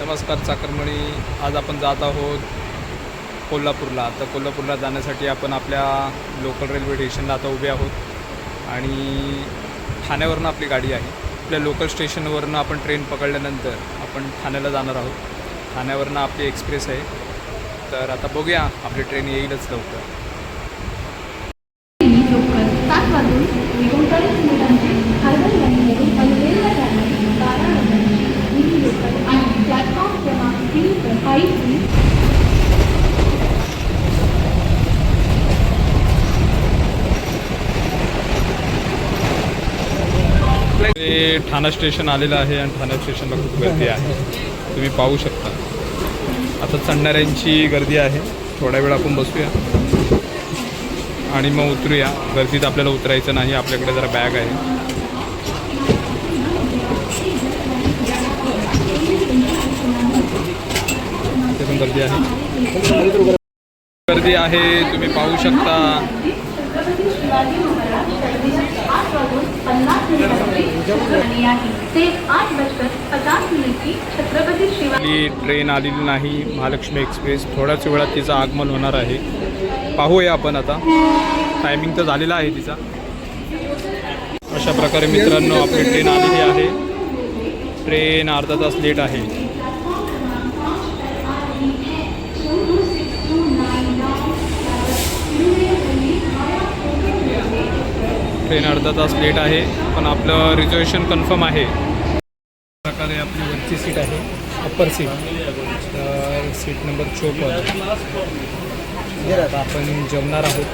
नमस्कार चाकरमणी. आज आपण जात आहोत कोल्हापूरला. तर कोल्हापूरला जाण्यासाठी आपण आपल्या लोकल रेल्वे स्टेशनला आता उभे आहोत. आणि ठाण्यावरनं आपली गाडी आहे. आपल्या लोकल स्टेशनवरनं आपण ट्रेन पकडल्यानंतर आपण ठाण्याला जाणार आहोत. ठाण्यावरनं आपली एक्सप्रेस आहे. तर आता बघूया आपली ट्रेन येईलच लवकर लोकल सात वाजून एकोणचाळीस मिनिटांची खारघर लाईनवरून पनवेलला जाणारी बारा नंबरची मिनी लोकल आणि प्लॅटफॉर्म क्रमांक तीनवर काही ते ठाणा स्टेशन आलेलं आहे आणि ठाणा स्टेशनला खूप गर्दी आहे. तुम्ही पाहू शकता. आता चढणाऱ्यांची गर्दी आहे. थोडा वेळ आपण बसूया. आणि मग उतरूया. गर्दीत आपल्याला उतरायचं नाही. आपल्याकडे जरा बॅग आहे. ते पण गर्दी आहे. गर्दी आहे. तुम्ही पाहू शकता. शिवाजी महाराज आठ वाजून पन्नास मिनिटांची आहे. ते आठ वाजता पचास मिनिटची छत्रपती शिवाजी ट्रेन आलेली नाही महालक्ष्मी एक्सप्रेस थोड्याच वेळात तिचं आगमन होणार आहे. पाहूया आपण आता. टायमिंग तर झालेला आहे तिचा. अशा प्रकारे मित्रांनो आपली ट्रेन आलेली आहे. ट्रेन अर्धा तास लेट आहे. ट्रेन अर्धा तास लेट आहे पण आपलं रिझर्वेशन कन्फर्म आहे. प्रकारे आपली वरची सीट आहे अप्पर सीट तर सीट नंबर चोपन्न. आता आपण जेवणार आहोत.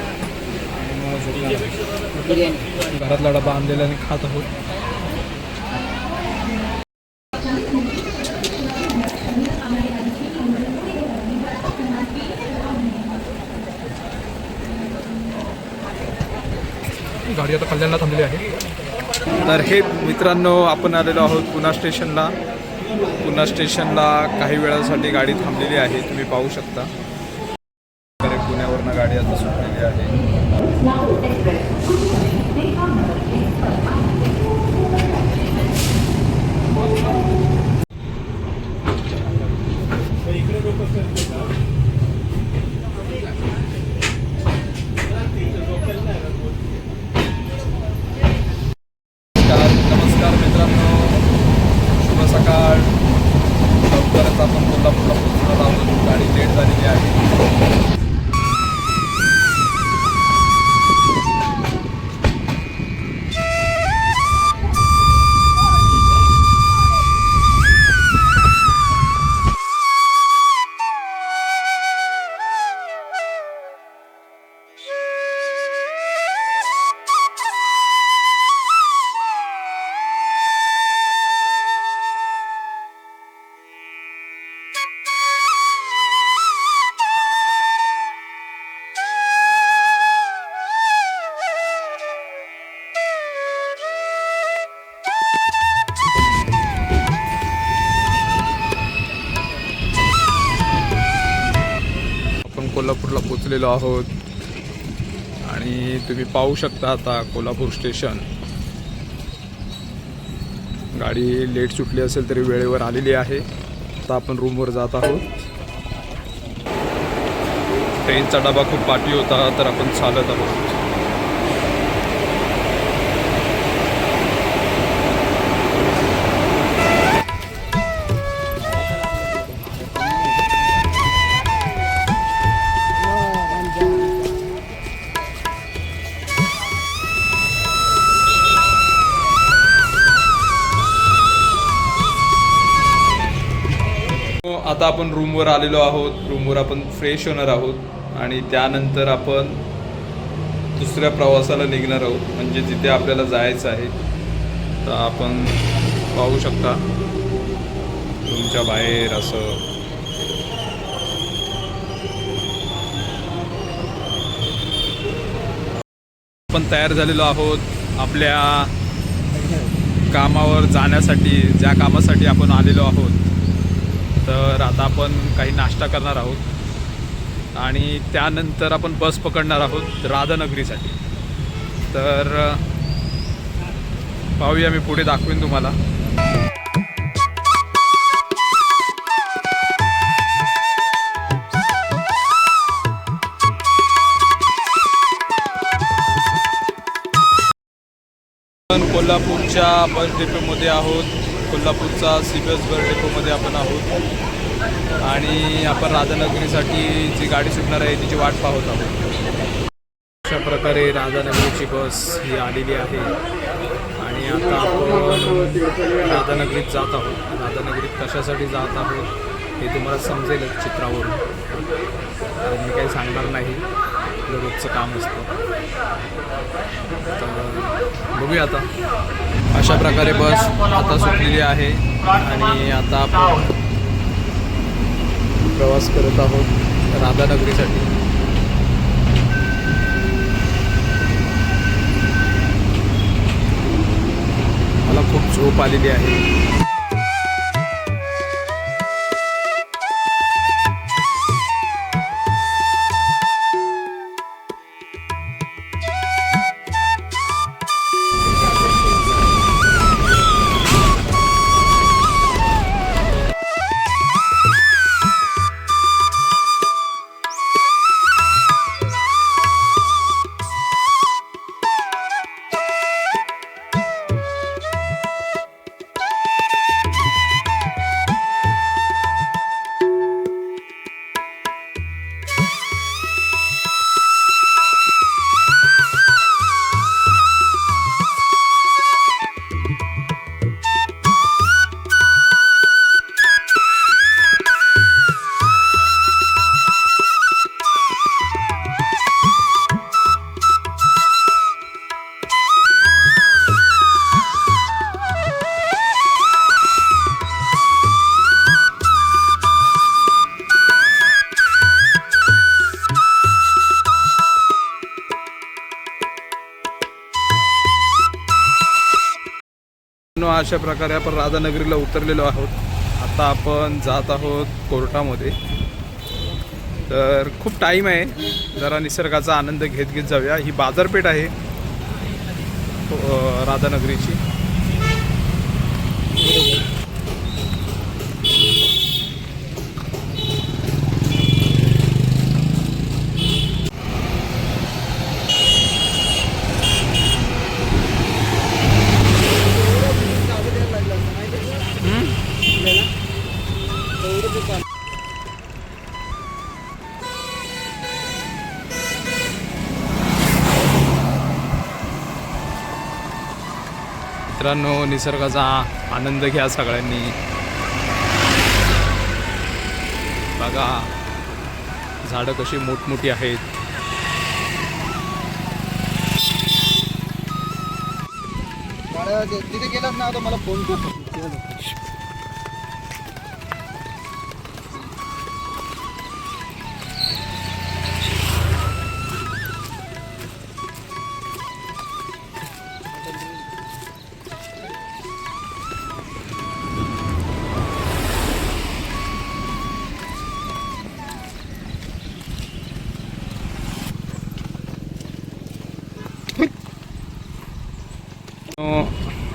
आहोत. घरातला डबा आणलेला आणि खात आहोत गाडी आता कल्याणला थांबलेली आहे. तर हे मित्रांनो आपण आलेलो आहोत पुणा स्टेशनला. पुणा स्टेशनला काही वेळासाठी गाडी थांबलेली आहे तुम्ही पाहू शकता. तर पुण्यावरनं गाडी आता सुटलेली आहे नमस्कार नमस्कार मित्रांनो शुभ सकाळ लवकरच आपण कोल्हापूरला पोहोचणार आहोत गाडी पोचलेलो आहोत. आणि तुम्ही पाहू शकता आता कोल्हापूर स्टेशन. गाडी लेट सुटली असेल तरी वेळेवर आलेली आहे. आता आपण रूमवर जात आहोत. ट्रेनचा डबा खूप पाठी होता तर आपण चालत आहोत. आता आपण रूमवर आलेलो आहोत. रूमवर आपण फ्रेश होणार आहोत. आणि त्यानंतर आपण दुसऱ्या प्रवासाला निघणार आहोत. म्हणजे जिथे आपल्याला जायचं आहे. तर आपण पाहू शकता. रूमच्या बाहेर असं. आपण तयार झालेलो आहोत आपल्या कामावर जाण्यासाठी. ज्या कामासाठी आपण आलेलो आहोत. तर आता आपण काही नाश्ता करणार आहोत. आणि त्यानंतर आपण बस पकडणार आहोत राधानगरीसाठी. तर पाहूया मी पुढे दाखवेन तुम्हाला. कोल्हापूरच्या बस डेपोमध्ये आहोत. कोल्हापूरचा सी बी एस बस डेपोमध्ये आपण आहोत. आणि आपण राधानगरीसाठी जी गाडी सुटणार आहे तिची वाट पाहत आहोत. अशा प्रकारे राधानगरीची बस ही आलेली आहे. आणि आता आपण राधानगरीत जात आहोत. राधानगरीत कशासाठी जात आहोत हे तुम्हाला समजेलच चित्रावरून. कारण मी काही सांगणार नाही. रोजचं काम असतं. तर बघूया आता. अशा प्रकारे बस आता सुटलेली आहे आणि आता आपण प्रवास करत आहोत राधानगरीसाठी. मला खूप झोप आलेली आहे. अशा प्रकारे आपण राधानगरीला उतरलेलो आहोत. आता आपण जात आहोत कोर्टामध्ये. तर खूप टाईम आहे. जरा निसर्गाचा आनंद घेत घेत जाऊया. ही बाजारपेठ आहे राधानगरीची. मित्रांनो निसर्गाचा आनंद घ्या सगळ्यांनी. बघा झाडं कशी मोठमोठी आहेत. तिथे गेलाच ना आता मला फोन कर.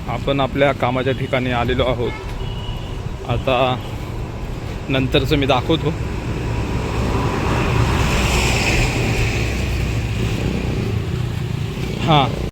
आपण आपल्या कामाच्या ठिकाणी आलेलो आहोत. आता नंतरचं मी दाखवतो. हां.